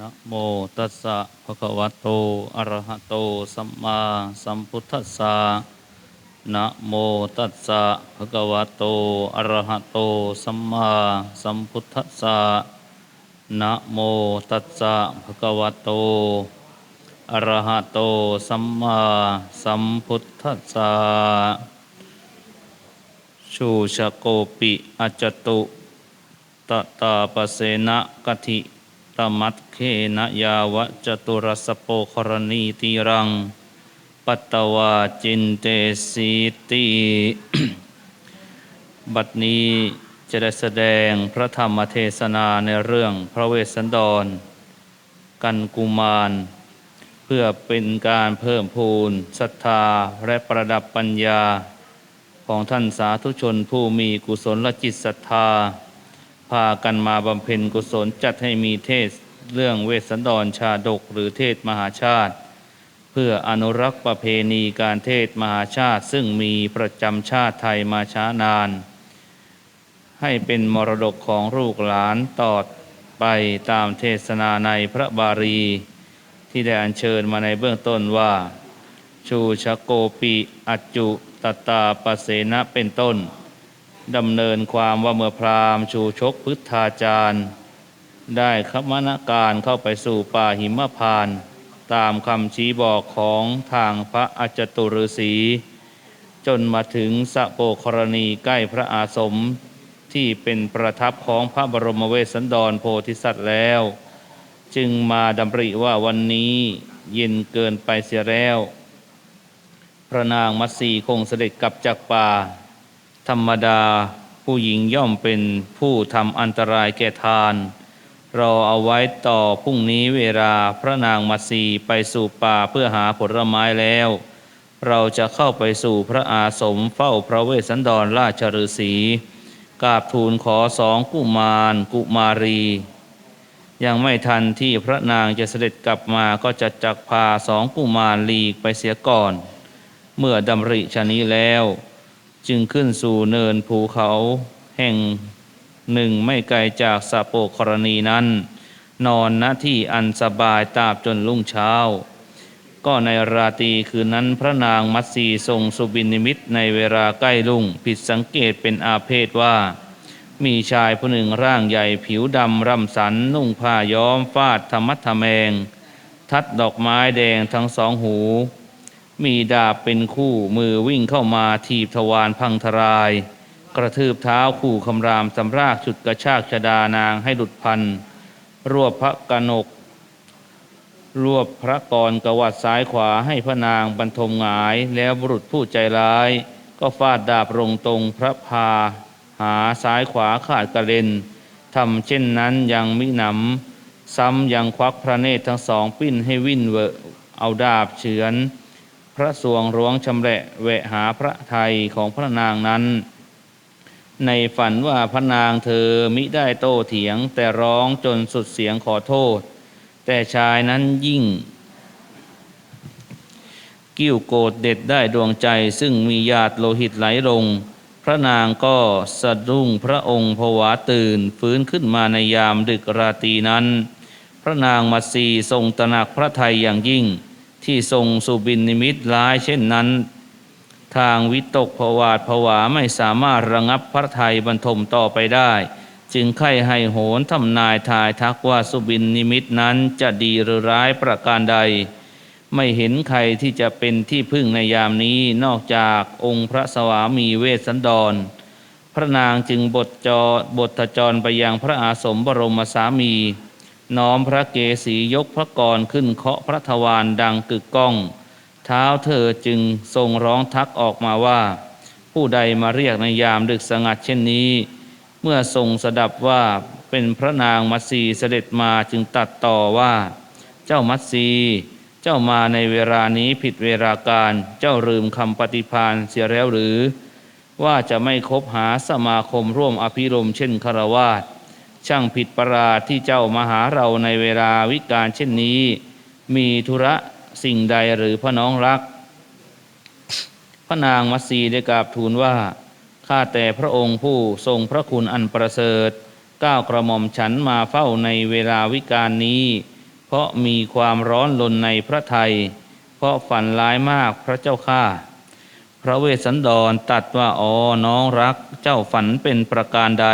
นะโมตัสสะภะคะวะโต อะระหะโต สัมมาสัมพุทธัสสะนะโมตัสสะภะคะวะโต อะระหะโต สัมมาสัมพุทธัสสะนะโมตัสสะภะคะวะโต อะระหะโต สัมมาสัมพุทธัสสะชูชะโกปิอจจตุตตาปเสนะกทิ ตมัตเคนะยาวะจตุรสโปครณีติรัง ปัตวาจินเตสีติบัดนี้จะได้แสดงพระธรรมเทศนาในเรื่องพระเวสสันดร กันกุมาร เพื่อเป็นการเพิ่มพูนศรัทธาและประดับปัญญา ของท่านสาธุชนผู้มีกุศลจิตศรัทธา พากันมาบำเพ็ญกุศลจัดให้มีเทศเรื่องเวสสันดรชาดกหรือเทศมหาชาติ เพื่ออนุรักษ์ประเพณีการเทศมหาชาติ ซึ่งมีประจำชาติไทยมาช้านาน ให้เป็นมรดกของลูกหลานต่อไปตามเทศนาในพระบาลีที่ได้อัญเชิญมาในเบื้องต้นว่า ชูชโกปิอัจจุตตาปเสนะเป็นต้น ดำเนินความว่าเมื่อพราหมณ์ชูชกพุทธาจารย์ ได้ขมนการเข้าไปสู่ป่าหิมพาน ตามคำชี้บอกของทางพระอาจตุฤษีจนมาถึงสะโปกรณีใกล้พระอาสมที่เป็นประทับของพระบรมเวสสันดรโพธิสัตว์แล้ว จึงมาดำริว่าวันนี้เย็นเกินไปเสียแล้ว พระนางมัตสีคงเสด็จกลับจากป่า ธรรมดาผู้หญิงย่อมเป็นผู้ทำอันตรายแก่ทาน รอเอาไว้ต่อพรุ่งนี้เวลาพระนางมัสีไปสู่ป่าเพื่อหาผลไม้แล้ว เราจะเข้าไปสู่พระอาสมเฝ้าพระเวสสันดรราชฤาษีกราบทูลขอสองกุมารกุมารี ยังไม่ทันที่พระนางจะเสด็จกลับมาก็จะจักพาสองกุมารลีกไปเสียก่อน เมื่อดำริชนี้แล้ว จึงขึ้นสู่เนินภูเขาแห่งหนึ่งไม่ไกลจากสะโปกรณีนั้น นอนณที่อันสบายตาบจนรุ่งเช้า ก็ในราตรีคืนนั้นพระนางมัตสีทรงสุบินิมิตในเวลาใกล้รุ่ง ผิดสังเกตเป็นอาเพศว่า มีชายผู้หนึ่งร่างใหญ่ผิวดำร่ำสัน นุ่งผ้าย้อมฟาดธรรมัทแมง ทัดดอกไม้แดงทั้งสองหู มีดาบเป็นคู่มือวิ่งเข้ามาถีบทวารพังทราย กระทืบเท้าขู่คำรามสำรากฉุดกระชากชดานางให้หลุดพันรวบพระกนก รวบพระกรกวัดซ้ายขวาให้พระนางบรรทมหงาย แล้วบุรุษผู้ใจร้าย ก็ฟาดดาบลงตรงพระพา หาซ้ายขวาขาดกระเด็นทำเช่นนั้นยังมิหนำซ้ำยังควักพระเนตรทั้งสองปิ้นให้วิ่นเวอเอาดาบเฉือน พระสวงร้วงชำแหละแวะหาพระไทยของพระนางนั้น ในฝันว่าพระนางเธอมิได้โต้เถียงแต่ร้องจนสุดเสียงขอโทษ แต่ชายนั้นยิ่ง กิ้วโกรธเด็ดได้ดวงใจซึ่งมีญาติโลหิตไหลลง พระนางก็สะดุ้งพระองค์ผวาตื่นฟื้นขึ้นมาในยามดึกราตรีนั้น พระนางมัสีทรงตระหนักพระไทยอย่างยิ่ง ที่ทรงสุบินนิมิตร้ายเช่นนั้น ทางวิตกผวาดผวาไม่สามารถระงับพระไทยบรรทมต่อไปได้ จึงไข้ให้โหนทำนายทายทักว่าสุบินนิมิตนั้นจะดีหรือร้ายประการใด ไม่เห็นใครที่จะเป็นที่พึ่งในยามนี้นอกจากองค์พระสวามีเวสสันดร พระนางจึงบทจอบทจรไปยังพระอาสมบรมสามี น้อมพระเกศียกพระกรขึ้นเคาะพระทวารดังกึกก้อง เท้าเธอจึงทรงร้องทักออกมาว่า ผู้ใดมาเรียกในยามดึกสงัดเช่นนี้ เมื่อทรงสดับว่าเป็นพระนางมัตสีเสด็จมาจึงตัดต่อว่า เจ้ามัตสีเจ้ามาในเวลานี้ผิดเวลาการเจ้าลืมคำปฏิพานเสียแล้วหรือ ว่าจะไม่คบหาสมาคมร่วมอภิรมเช่นคารวาส ช่างผิดประหลาดที่เจ้ามาหาเราในเวลาวิกาลเช่นนี้ มีธุระสิ่งใดหรือพระน้องรัก พระนางมัสีได้กราบทูลว่า ข้าแต่พระองค์ผู้ทรงพระคุณอันประเสริฐก้าวกระหม่อมฉันมาเฝ้าในเวลาวิกาลนี้ เพราะมีความร้อนลนในพระไทย เพราะฝันร้ายมากพระเจ้าข้าพระเวสสันดรตัดว่าอ๋อน้องรักเจ้าฝันเป็นประการใด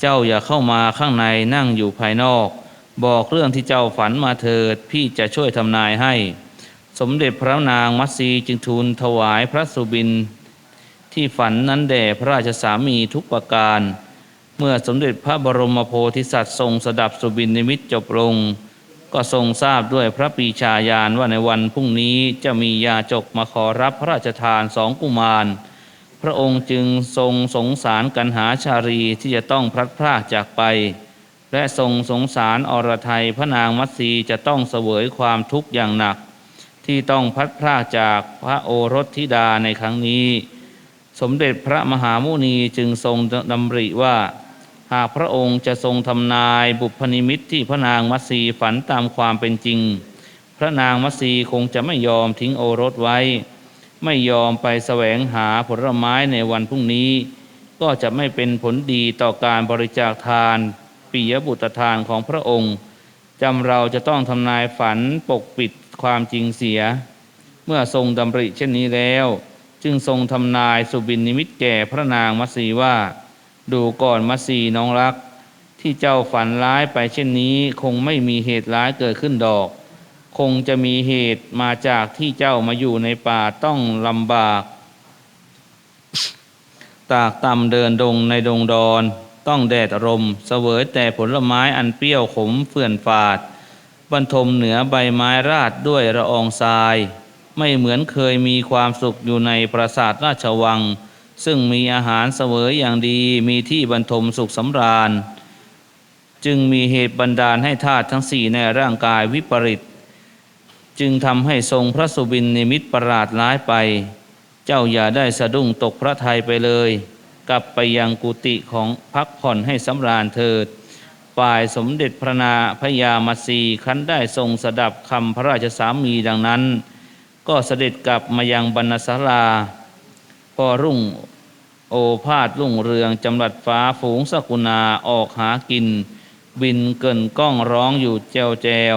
เจ้าอย่าเข้ามาข้างในนั่งอยู่ภายนอก บอกเรื่องที่เจ้าฝันมาเถิดพี่จะช่วยทำนายให้ สมเด็จพระนางมัตสีจึงทูลถวายพระสุบิน ที่ฝันนั้นแด่พระราชสามีทุกประการ เมื่อสมเด็จพระบรมโพธิสัตว์ทรงสดับสุบินนิมิตจบลง ก็ทรงทราบด้วยพระปีชาญาณว่าในวันพรุ่งนี้จะมียาจกมาขอรับพระราชทานสองกุมาร พระองค์จึงทรงสงสารกันหาชารีที่จะต้องพลัดพรากจากไป และทรงสงสารอรไทยพระนางมัตสีจะต้องเสวยความทุกข์อย่างหนัก ที่ต้องพัดพรากจากพระโอรสธิดาในครั้งนี้ สมเด็จพระมหามุนีจึงทรงดำริว่า หากพระองค์จะทรงทำนายบุพนิมิตที่พระนางมัตสีฝันตามความเป็นจริง พระนางมัตสีคงจะไม่ยอมทิ้งโอรสไว้ ไม่ยอมไปแสวงหาผลไม้ในวันพรุ่งนี้ ก็จะไม่เป็นผลดีต่อการบริจาคทานปิยบุตรทานของพระองค์จำเราจะต้องทำนายฝันปกปิดความจริงเสีย เมื่อทรงดำริเช่นนี้แล้ว จึงทรงทำนายสุบินนิมิตแก่พระนางมัสีว่า ดูก่อนมัสีน้องรัก ที่เจ้าฝันร้ายไปเช่นนี้คงไม่มีเหตุร้ายเกิดขึ้นดอก คงจะมีเหตุมาจากที่เจ้ามาอยู่ในป่าต้องลำบาก ตากตำเดินดงในดงดอนต้องแดดรมเสวยแต่ผลไม้อันเปรี้ยวขมเฟื่อนฝาด บรรทมเหนือใบไม้ราดด้วยละอองทราย ไม่เหมือนเคยมีความสุขอยู่ในปราสาทราชวัง ซึ่งมีอาหารเสวยอย่างดีมีที่บรรทมสุขสำราญ จึงมีเหตุบันดาลให้ธาตุทั้งสี่ในร่างกายวิปริต จึงทำให้ทรงพระสุบินนิมิตประหลาดร้ายไป เจ้าอย่าได้สะดุ้งตกพระทัยไปเลย กลับไปยังกุฏิของพักผ่อนให้สำราญเถิด ฝ่ายสมเด็จพระนาพญามาสีคันได้ทรงสดับคำพระราชสามีดังนั้น ก็เสด็จกลับมายังบรรณศาลา พอรุ่งโอภาสรุ่งเรืองจำรัดฟ้าฝูงสกุณาออกหากิน บินเกินก้องร้องอยู่แจวแจว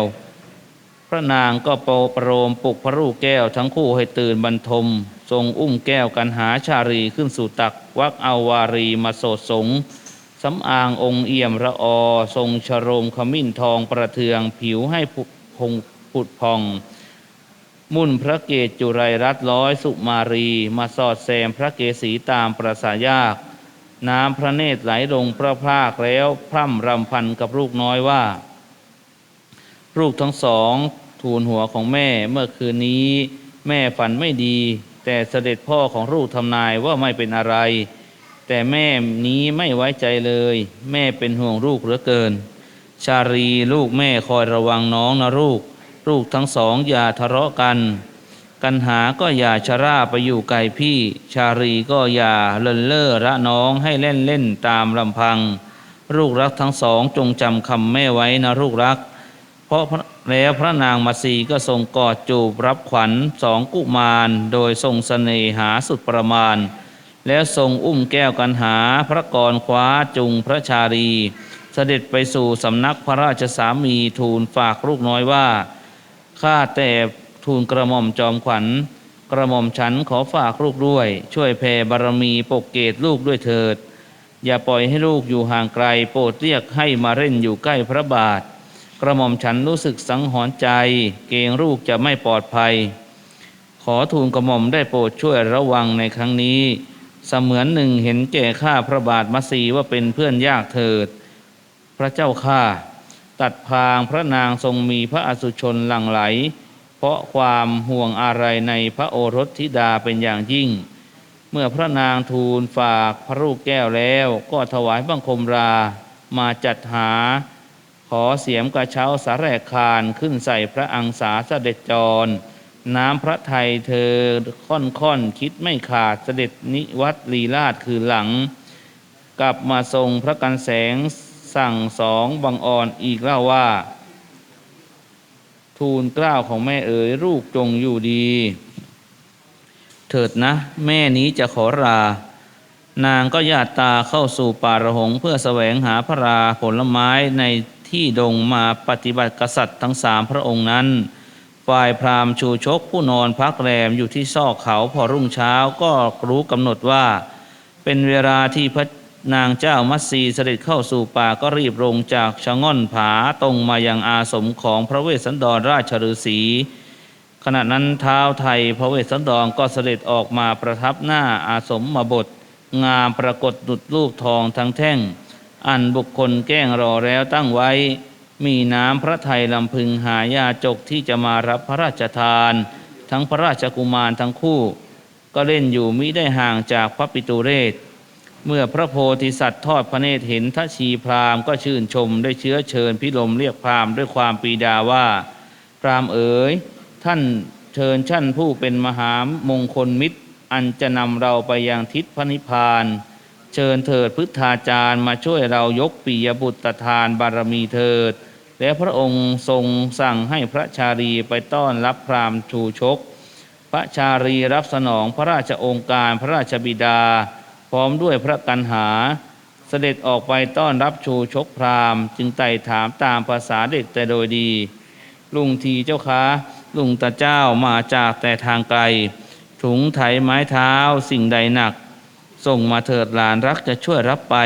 พระนางก็โปรประโลมปลุกพระลูกแก้วทั้งคู่ให้ตื่นบรรทม ทรงอุ้มแก้วกันหาชารีขึ้นสู่ตัก วักเอาวารีมาโสดสงสำอางองค์เอี่ยมระอทรงชโรมขมิ้นทองประเทืองผิวให้ผุพงผุดพอง มุ่นพระเกศจุไรรัตร้อยสุมารี มาสอดแซมพระเกศีตามประสายาก น้ำพระเนตรไหลลงพระพรากแล้วพร่ำรำพันกับลูกน้อยว่า ลูกทั้งสอง ทูลหัวของแม่เมื่อคืนนี้ แม่ฝันไม่ดี แต่เสด็จพ่อของลูกทำนายว่าไม่เป็นอะไร แต่แม่นี้ไม่ไว้ใจเลย แม่เป็นห่วงลูกเหลือเกิน ชารีลูกแม่คอยระวังน้องนะลูก ลูกทั้งสองอย่าทะเลาะกัน กันหาก็อย่าชราไปอยู่ไกลพี่ ชารีก็อย่าเลินเล่อระน้องให้เล่นเล่นตามลำพัง ลูกรักทั้งสองจงจำคำแม่ไว้นะลูกรัก เพราะแล้วพระนางมาสีก็ทรงกอดจูบรับขวัญสองกุมารโดยทรงสเสน่หาสุดประมาณ แล้วทรงอุ้มแก้วกันหาพระกรคว้าจุงพระชาลี เสด็จไปสู่สำนักพระราชสามีทูลฝากลูกน้อยว่าข้าแต่ทูลกระหม่อมจอมขวัญ กระหม่อมฉันขอฝากลูกด้วย ช่วยแผ่บารมีปกเกตลูกด้วยเถิด อย่าปล่อยให้ลูกอยู่ห่างไกลโปรดเรียกให้มาเล่นอยู่ใกล้พระบาท กระหม่อมฉันรู้สึกสังหรณ์ใจ เกรงลูกจะไม่ปลอดภัย ขอทูลกระหม่อมได้โปรดช่วยระวังในครั้งนี้ เสมือนหนึ่งเห็นแก่ข้าพระบาทมัสีว่าเป็นเพื่อนยากเถิด พระเจ้าข้าตัดพางพระนางทรงมีพระอสุชนหลั่งไหล เพราะความห่วงอะไรในพระโอรสธิดาเป็นอย่างยิ่ง เมื่อพระนางทูลฝากพระลูกแก้วแล้ว ก็ถวายบังคมรามาจัดหา ขอเสียมกระเช้าสาแรกคารขึ้นใส่พระอังสาเสด็จจร น้ำพระไทยเธอค่อนค่อนคิดไม่ขาดเสด็จนิวัตลีลาดคือหลัง กลับมาทรงพระกันแสงสั่งสองบังอ่อนอีกเล่าว่า ทูลกล้าวของแม่เอ๋ยลูกจงอยู่ดี เถิดนะ แม่นี้จะขอรา นางก็ญาติตาเข้าสู่ป่าระหงเพื่อแสวงหาพระราผลไม้ใน ที่ดงมาปฏิบัติกษัตริย์ทั้งสามพระองค์นั้น ฝ่ายพราหมณ์ชูชกผู้นอนพักแรมอยู่ที่ซอกเขาพอรุ่งเช้าก็รู้กำหนดว่า เป็นเวลาที่พระนางเจ้ามัตสีเสด็จเข้าสู่ป่าก็รีบลงจากชะง่อนผาตรงมายังอาสมของพระเวสสันดรราชฤาษีขณะนั้นเท้าไทยพระเวสสันดรก็เสด็จออกมาประทับหน้าอาสมมาบท งามปรากฏดุดลูกทองทั้งแท่ง อันบุคคลแกล้งรอแล้วตั้งไว้ มีน้ำพระไทยลำพึงหายาจกที่จะมารับพระราชทาน ทั้งพระราชกุมารทั้งคู่ ก็เล่นอยู่มิได้ห่างจากพระปิตุเรศ เมื่อพระโพธิสัตว์ทอดพระเนตรเห็นทัชีพราหมก็ชื่นชมได้เชื้อเชิญพิลมเรียกพรามด้วยความปีดาว่า พรามเอ๋ยท่านเชิญชั่นผู้เป็นมหามงคลมิตร อันจะนำเราไปยังทิศพระนิพพาน เชิญเถิดพุทธาจารย์มาช่วยเรายกปียบุตรทานบารมีเถิด และพระองค์ทรงสั่งให้พระชาลีไปต้อนรับพราหมณ์ชูชก พระชาลีรับสนองพระราชองค์การพระราชบิดา พร้อมด้วยพระกันหา เสด็จออกไปต้อนรับชูชกพราหมณ์ จึงไต่ถามตามภาษาเด็กแต่โดยดี ลุงทีเจ้าคะลุงตาเจ้ามาจากแต่ทางไกลถุงไถไม้เท้าสิ่งใดหนัก ส่งมาเถิดหลานรักจะช่วยรับไป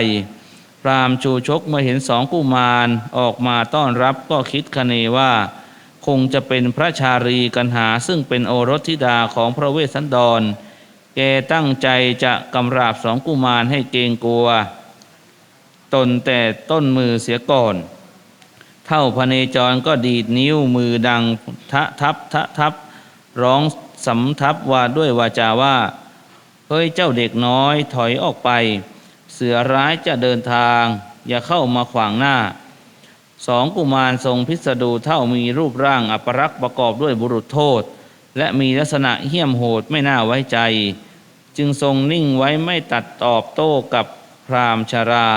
พรามชูชกเมื่อเห็นสองกุมารออกมาต้อนรับก็คิดคะเนว่า คงจะเป็นพระชารีกันหาซึ่งเป็นโอรสธิดาของพระเวสสันดร แกตั้งใจจะกำราบสองกุมารให้เกรงกลัว ตนแต่ต้นมือเสียก่อน เท่าพระเนจรก็ดีดนิ้วมือดังทะทับทะทับร้องสำทับว่าด้วยวาจาว่า ยเจ้าเด็กน้อยถอยออกไป เสือร้ายจะเดินทาง อย่าเข้ามาขวางหน้าสองกุมารทรงพิสดูเท่ามีรูปร่างอัปรักษ์ประกอบด้วยบุรุษโทษ และมีลักษณะเหี้ยมโหดไม่น่าไว้ใจ จึงทรงนิ่งไว้ไม่ตัดตอบโต้กับพรามชารา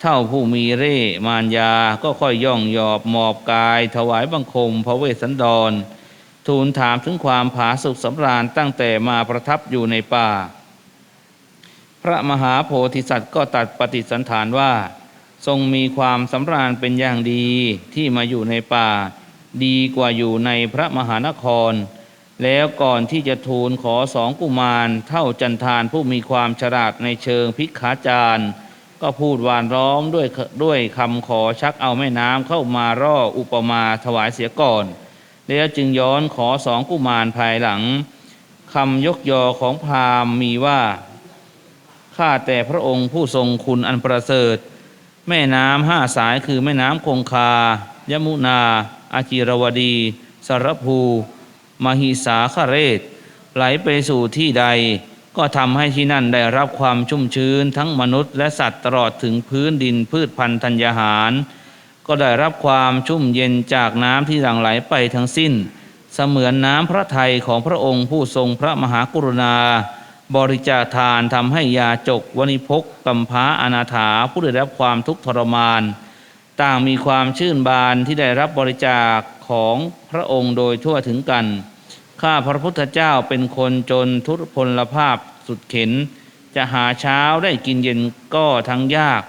เท่าผู้มีเร่มารยาก็ค่อยย่องหยอบหมอบกาย ถวายบังคมพระเวสสันดร ทูลถามถึงความผาสุกสำราญตั้งแต่มาประทับอยู่ในป่า พระมหาโพธิสัตว์ก็ตัดปฏิสันฐานว่า ทรงมีความสำราญเป็นอย่างดีที่มาอยู่ในป่า ดีกว่าอยู่ในพระมหานคร แล้วก่อนที่จะทูลขอสองกุมาร เท่าจันทานผู้มีความฉลาดในเชิงพิกขาจารย์ก็พูดหวานร้อมด้วยด้วยคำขอชักเอาแม่น้ำเข้ามาร่ออุปมาถวายเสียก่อน แล้วจึงย้อนขอสองกุมารภายหลังคำยกยอของพราหมณ์มีว่า ข้าแต่พระองค์ผู้ทรงคุณอันประเสริฐ แม่น้ำห้าสายคือแม่น้ำคงคา ยมุนา อาจิรวดี สรภูมหิสาคเรศ ไหลไปสู่ที่ใด ก็ทำให้ที่นั่นได้รับความชุ่มชื้นทั้งมนุษย์และสัตว์ตลอดถึงพื้นดินพืชพันธุ์ธัญญาหาร ก็ได้รับความชุ่มเย็นจากน้ำที่หลั่งไหลไปทั้งสิ้น เสมือนน้ำพระทัยของพระองค์ผู้ทรงพระมหากรุณา บริจาคทานทำให้ยาจกวณิพกกำพร้าอนาถาผู้ได้รับความทุกข์ทรมาน ต่างมีความชื่นบานที่ได้รับบริจาคของพระองค์โดยทั่วถึงกัน ข้าพระพุทธเจ้าเป็นคนจนทุรพลภาพสุดเข็น จะหาเช้าได้กินเย็นก็ทั้งยาก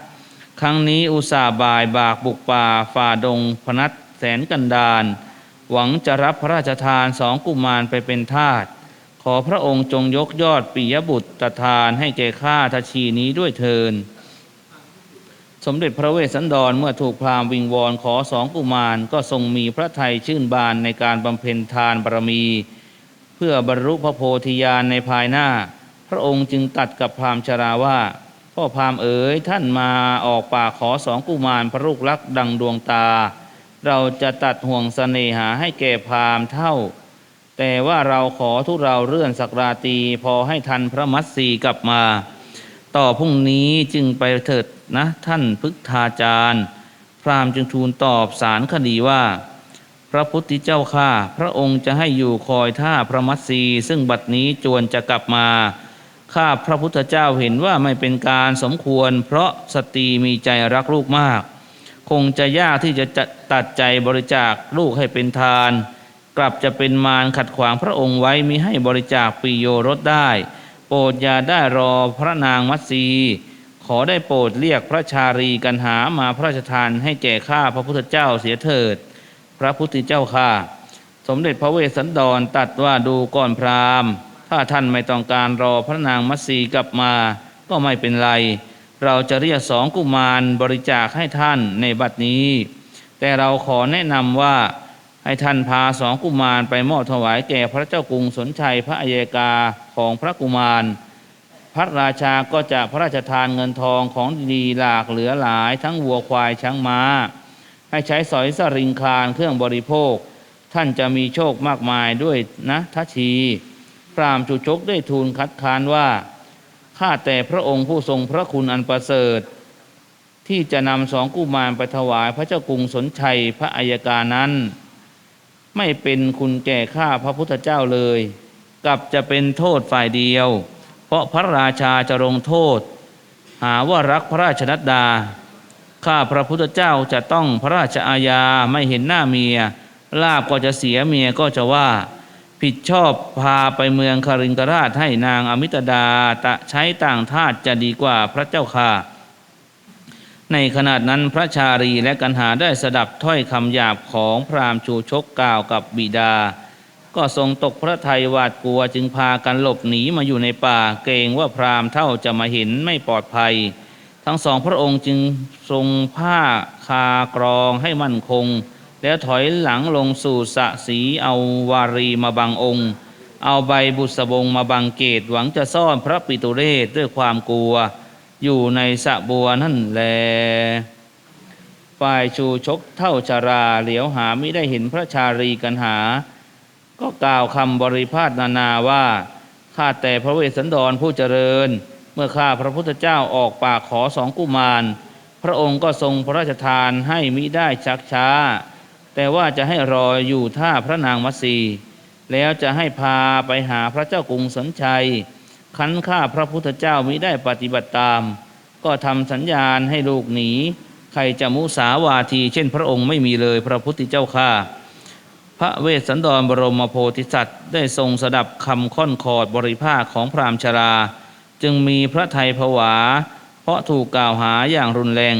ครั้งนี้อุตส่าห์บ่ายบากบุกป่าฝ่าดงพนัสแสนกันดานหวังจะรับพระราชทานสองกุมารไปเป็นทาสขอพระองค์จงยกยอดปิยบุตรทานให้แก่ข้าทชีนี้ด้วยเทิน สมเด็จพระเวสสันดรเมื่อถูกพราหมณ์วิงวอนขอสองกุมารก็ทรงมีพระทัยชื่นบานในการบำเพ็ญทานบารมี เพื่อบรรลุพระโพธิญาณในภายหน้า พระองค์จึงตัดกับพราหมณ์ชราว่า พ่อพามเอ๋ยท่านมาออกป่าขอสองกุมารพระลูกรักดังดวงตา เราจะตัดห่วงเสน่หาให้แก่พามเท่า แต่ว่าเราขอทุเราเลื่อนสักราตีพอให้ทันพระมัตสีกลับมา ต่อพรุ่งนี้จึงไปเถิดนะท่านพึกทาจารย์ พรามจึงทูลตอบสารคดีว่า พระพุทธเจ้าข้าพระองค์จะให้อยู่คอยท่าพระมัตสีซึ่งบัดนี้จวนจะกลับมา ข้าพระพุทธเจ้าเห็นว่าไม่เป็นการสมควร เพราะสตรีมีใจรักลูกมาก คงจะยากที่จะจะตัดใจบริจาคลูกให้เป็นทาน กลับจะเป็นมารขัดขวางพระองค์ไว้มิให้บริจาคปีโยรสได้ โปรดอย่าได้รอพระนางมัตสีขอได้โปรดเรียกพระชารีกันหามาพระราชทานให้แก่ข้าพระพุทธเจ้าเสียเถิด พระพุทธเจ้าข้าสมเด็จพระเวสสันดรตัดว่าดูก่อนพราหมณ์ ถ้าท่านไม่ต้องการรอพระนางมัตสีกลับมา ก็ไม่เป็นไร เราจะเรียกสองกุมารบริจาคให้ท่านในบัดนี้ แต่เราขอแนะนำว่าให้ท่านพาสองกุมารไปมอบถวายแก่พระเจ้ากรุงสนชัยพระอัยกาของพระกุมาร พระราชาก็จะพระราชทานเงินทองของดีหลากเหลือหลายทั้งวัวควายช้างม้า ให้ใช้สอยสริงคารเครื่องบริโภค ท่านจะมีโชคมากมายด้วยนะทัชี พรามจุชกได้ทูลคัดค้านว่าข้าแต่พระองค์ผู้ทรงพระคุณอันประเสริฐ ที่จะนำสองกุมารไปถวายพระเจ้ากรุงสนชัยพระอัยการนั้น ไม่เป็นคุณแก่ข้าพระพุทธเจ้าเลย กลับจะเป็นโทษฝ่ายเดียว เพราะพระราชาจะลงโทษ หาว่ารักพระราชนัดดา ข้าพระพุทธเจ้าจะต้องพระราชอาญาไม่เห็นหน้าเมีย ลาบก็จะเสียเมียก็จะว่า ผิดชอบพาไปเมืองคารินกราชให้นางอมิตดาตะใช้ต่างทาสจะดีกว่าพระเจ้าค่ะ ในขณะนั้นพระชารีและกันหาได้สดับถ้อยคำหยาบของพราหมณ์ชูชกกล่าวกับบิดา ก็ทรงตกพระทัยหวาดกลัวจึงพากันหลบหนีมาอยู่ในป่าเกรงว่าพราหมณ์เท่าจะมาเห็นไม่ปลอดภัย ทั้งสองพระองค์จึงทรงผ้าคากรองให้มั่นคง แล้วถอยหลังลงสู่สะสีเอาวารีมาบังองค์ เอาใบบุษบงมาบังเกตหวังจะซ่อนพระปิตุเรศด้วยความกลัว อยู่ในสะบัวนั่นแลฝ่ายชูชกเท่าชาราเหลียวหาไม่ได้เห็นพระชารีกันหา ก็กล่าวคำบริพาทนานาว่าข้าแต่พระเวสสันดรผู้เจริญ เมื่อข้าพระพุทธเจ้าออกปากขอสองกุมาร พระองค์ก็ทรงพระราชทานให้มิได้ชักช้า แต่ว่าจะให้รออยู่ท่าพระนางมัสี แล้วจะให้พาไปหาพระเจ้ากรุงสนชัย คันข้าพระพุทธเจ้ามิได้ปฏิบัติตาม ก็ทำสัญญาณให้ลูกหนี ใครจะมุสาวาที เช่นพระองค์ไม่มีเลยพระพุทธเจ้าข้าพระเวสสันดรบรมโพธิสัตว์ได้ทรงสดับคำค่อนคอดบริภาคของพราหมณ์ชรา จึงมีพระไทยผวา เพราะถูกกล่าวหาอย่างรุนแรง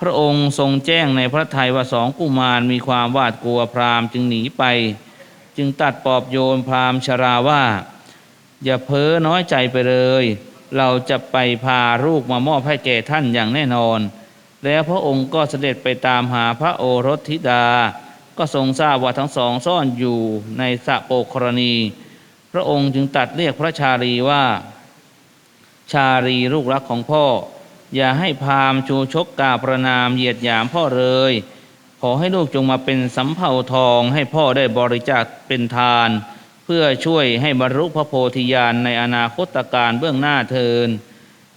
พระองค์ทรงแจ้งในพระทัยว่าสองกุมารมีความหวาดกลัวพราหมณ์จึงหนีไป จึงตัดปอบโยนพราหมณ์ชราว่า อย่าเพ้อน้อยใจไปเลย เราจะไปพาลูกมามอบให้แก่ท่านอย่างแน่นอน แล้วพระองค์ก็เสด็จไปตามหาพระโอรสธิดา ก็ทรงทราบว่าทั้งสองซ่อนอยู่ในสะโปกรณี พระองค์จึงตัดเรียกพระชาลีว่า ชาลีลูกรักของพ่อ อย่าให้พามชูชกกาประนามเหยียดหยามพ่อเลย ขอให้ลูกจงมาเป็นสำเภาทองให้พ่อได้บริจาคเป็นทาน เพื่อช่วยให้บรรลุพระโพธิญาณในอนาคตการเบื้องหน้าเทิน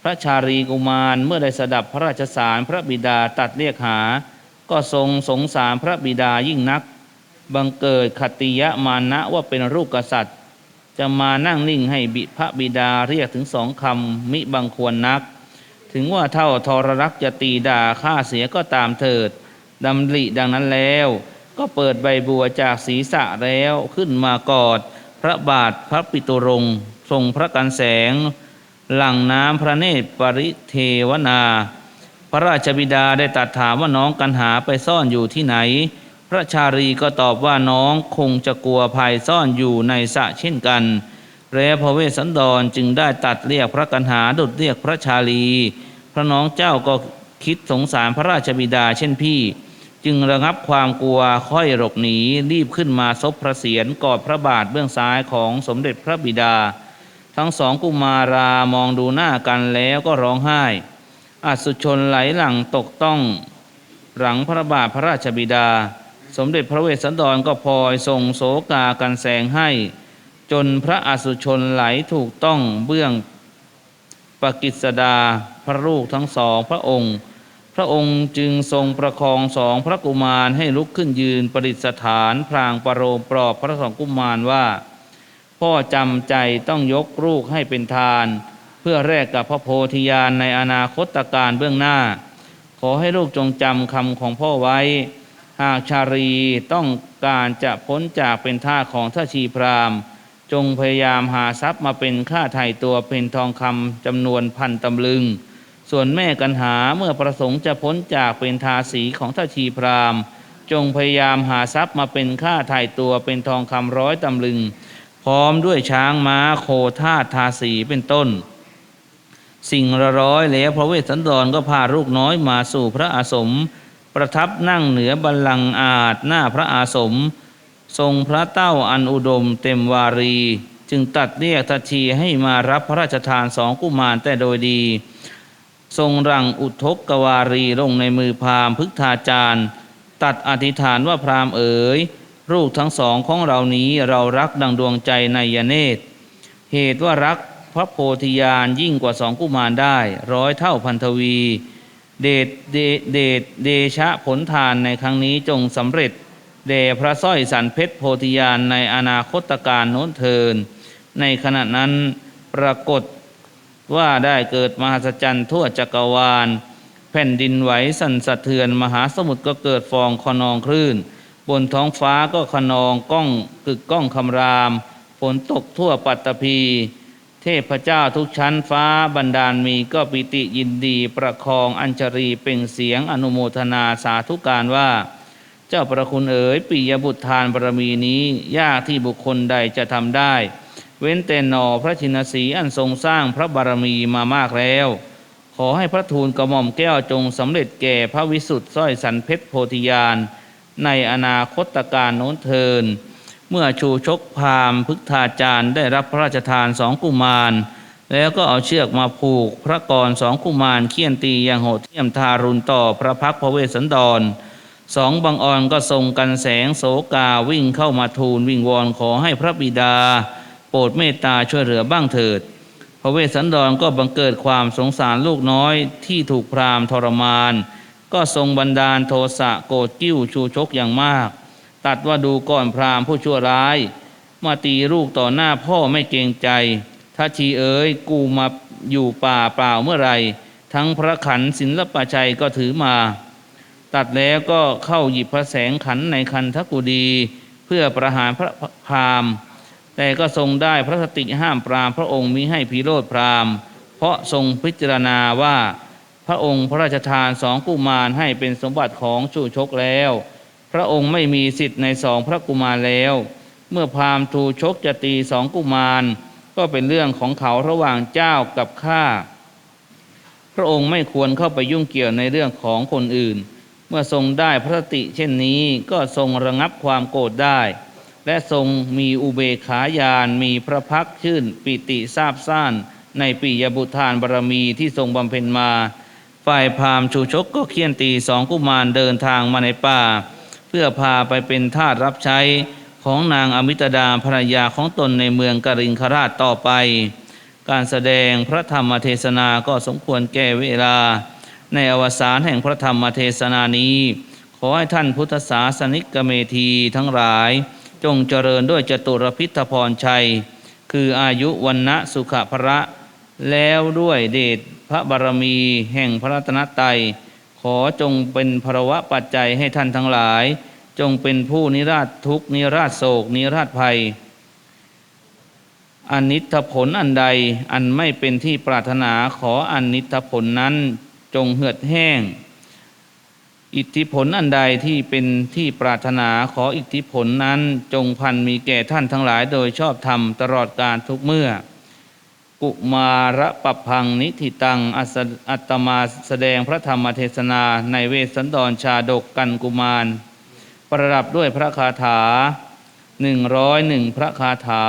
พระชารีกุมารเมื่อได้สดับพระราชสารพระบิดาตัดเรียกหา ก็ทรงสงสารพระบิดายิ่งนัก บังเกิดขติยะมานะว่าเป็นลูกกษัตริย์ จะมานั่งนิ่งให้บิพระบิดาเรียกถึงสองคำมิบังควรนัก ถึงว่าเท่าทรรักจะตีด่าข้าเสียก็ตามเถิดดำริดังนั้นแล้ว ก็เปิดใบบัวจากศีรษะแล้วขึ้นมากอด พระบาทพระปิตุรงทรงพระกันแสง หลังน้ำพระเนตรปริเทวนา พระราชบิดาได้ตัดถามว่าน้องกันหาไปซ่อนอยู่ที่ไหน พระชารีก็ตอบว่าน้องคงจะกลัวภัยซ่อนอยู่ในสะเช่นกัน แล้วพระเวสสันดรจึงได้ตัดเรียกพระกันหาดุดเรียกพระชาลี พระน้องเจ้าก็คิดสงสารพระราชบิดาเช่นพี่ จึงระงับความกลัวค่อยหลบหนีรีบขึ้นมาซบพระเศียรกอดพระบาทเบื้องซ้ายของสมเด็จพระบิดา ทั้งสองกุมารามองดูหน้ากันแล้วก็ร้องไห้อสุชนไหลหลังตกต้อง หลังพระบาทพระราชบิดา สมเด็จพระเวสสันดรก็พลอยทรงโศกากันแสงให้ จนพระอสุชนไหลถูกต้องเบื้องปกิสดาพระลูกทั้งสองพระองค์ พระองค์จึงทรงประคองสองพระกุมารให้ลุกขึ้นยืนประดิษฐานพรางประโลมปลอบพระสองกุมารว่า พ่อจำใจต้องยกลูกให้เป็นทาน เพื่อแลกกับพระโพธิญาณในอนาคตการเบื้องหน้า ขอให้ลูกจงจำคำของพ่อไว้ หากชารีต้องการจะพ้นจากเป็นท่าของท่าชีพรามณ์ จงพยายามหาทรัพย์มาเป็นค่าไถ่ตัวเป็นทองคำจำนวนพันตำลึง ส่วนแม่กันหาเมื่อประสงค์จะพ้นจากเป็นทาสีของท่าชีพราหมณ์จงพยายามหาทรัพย์มาเป็นค่าถ่ายตัวเป็นทองคำร้อยตำลึง พร้อมด้วยช้างม้าโคทาทาสีเป็นต้น สิ่งละร้อยแล้วพระเวสสันดรก็พาลูกน้อยมาสู่พระอาสม ประทับนั่งเหนือบัลลังก์อาจหน้าพระอาสม ทรงพระเต้าอันอุดมเต็มวารี จึงตัดเรียกทัชีให้มารับพระราชทานสองกุมารแต่โดยดี ทรงรังอุทกกวารีลงในมือพราหมณ์พึกทาจารย์ ตัดอธิษฐานว่าพราหมณ์เอ๋ยลูกทั้งสองของเรานี้เรารักดังดวงใจในยเนตเหตุว่ารักพระโพธิญาณยิ่งกว่าสองกุมารได้ร้อยเท่าพันทวี เดชเดเดชเดชะผลทานในครั้งนี้จงสำเร็จ แด่พระสร้อยสันเพชรโพธิญาณในอนาคตการโน้นเทิน ในขณะนั้นปรากฏว่าได้เกิดมหัศจรรย์ทั่วจักรวาล แผ่นดินไหวสั่นสะเทือน มหาสมุทรก็เกิดฟองขนองคลื่น บนท้องฟ้าก็ขนองก้องกึกก้องคำราม ฝนตกทั่วปัตตภีเทพเจ้าทุกชั้นฟ้าบันดาลมีก็ปิติยินดีประคองอัญชรีเปล่งเสียงอนุโมทนาสาธุการว่า เจ้าประคุณเอ๋ยปิยบุตรทานบารมีนี้ยากที่บุคคลใดจะทำได้ เว้นแต่หนอพระชินสีอันทรงสร้างพระบารมีมามากแล้ว ขอให้พระทูลกระหม่อมแก้วจงสำเร็จแก่พระวิสุทธ์สร้อยสันเพชรโพธิญาณในอนาคตการโน้นเทิน เมื่อชูชกพามพึกทาจารย์ได้รับพระราชทานสองกุมาร แล้วก็เอาเชือกมาผูกพระกรสองกุมารเคี่ยนตีอย่างโหดเที่ยมทารุณต่อพระพักพระเวสสันดร สองบางอ่อนก็ทรงกันแสงโสกาวิ่งเข้ามาทูลวิ่งวอนขอให้พระบิดา โปรดเมตตาช่วยเหลือบ้างเถิด พระเวสสันดรก็บังเกิดความสงสารลูกน้อยที่ถูกพราหมณ์ทรมาน ก็ทรงบันดาลโทสะโกรธกิ้วชูชกอย่างมาก ตัดว่าดูก่อนพราหมณ์ผู้ชั่วร้าย มาตีลูกต่อหน้าพ่อไม่เกรงใจถ้าชีเอ๋ยกูมาอยู่ป่าเปล่าเมื่อไรทั้งพระขันศิลปชัยก็ถือมา ตัดแล้วก็เข้าหยิบพระแสงขันในคันทกุดีเพื่อประหารพระพราหมณ์แต่ก็ทรงได้พระสติห้ามปรามพระองค์มิให้พิโรธพราหมณ์เพราะทรงพิจารณาว่าพระองค์พระราชทานสองกุมารให้เป็นสมบัติของชูชกแล้ว พระองค์ไม่มีสิทธิ์ในสองพระกุมารแล้ว เมื่อพราหมณ์ทูชกจะตีสองกุมาร ก็เป็นเรื่องของเขาระหว่างเจ้ากับข้าพระองค์ไม่ควรเข้าไปยุ่งเกี่ยวในเรื่องของคนอื่น มื่อทรงได้พระสติเช่นนี้ก็ทรงระงับความโกรธได้ และทรงมีอุเบกขาญาณมีพระพักชื่นปิติซาบซ่านในปิยบุทานบารมีที่ทรงบำเพ็ญมา ฝ่ายพราหมณ์ชูชกก็เคี่ยนตีสองกุมารเดินทางมาในป่า เพื่อพาไปเป็นทาสรับใช้ของนางอมิตดาภรรยาของตนในเมืองกริงคราชต่อไป การแสดงพระธรรมเทศนาก็สมควรแก่เวลา ในอวสานแห่งพระธรรมเทศนานี้ ขอให้ท่านพุทธศาสนิกเมธีทั้งหลาย จงเจริญด้วยจตุรพิทพรชัย คืออายุวันนะสุขภระ แล้วด้วยเดชพระบารมีแห่งพระรัตนตรัยขอจงเป็นภรวะปัจจัยให้ท่านทั้งหลาย จงเป็นผู้นิราชทุกนิราชโศกนิราชภัยอนิทผลอันใดอันไม่เป็นที่ปรารถนาขออนิทผลนั้น จงเหือดแห้ง อิทธิผลอันใดที่เป็นที่ปรารถนาขออิทธิผลนั้นจงพันมีแก่ท่านทั้งหลายโดยชอบธรรมตลอดการทุกเมื่อ กุมาระปะพังนิธิตังอัสอัตมาแสดงพระธรรมเทศนาในเวสสันดรชาดกกันกุมาร ประดับด้วยพระคาถาหนึ่งร้อยหนึ่งพระคาถา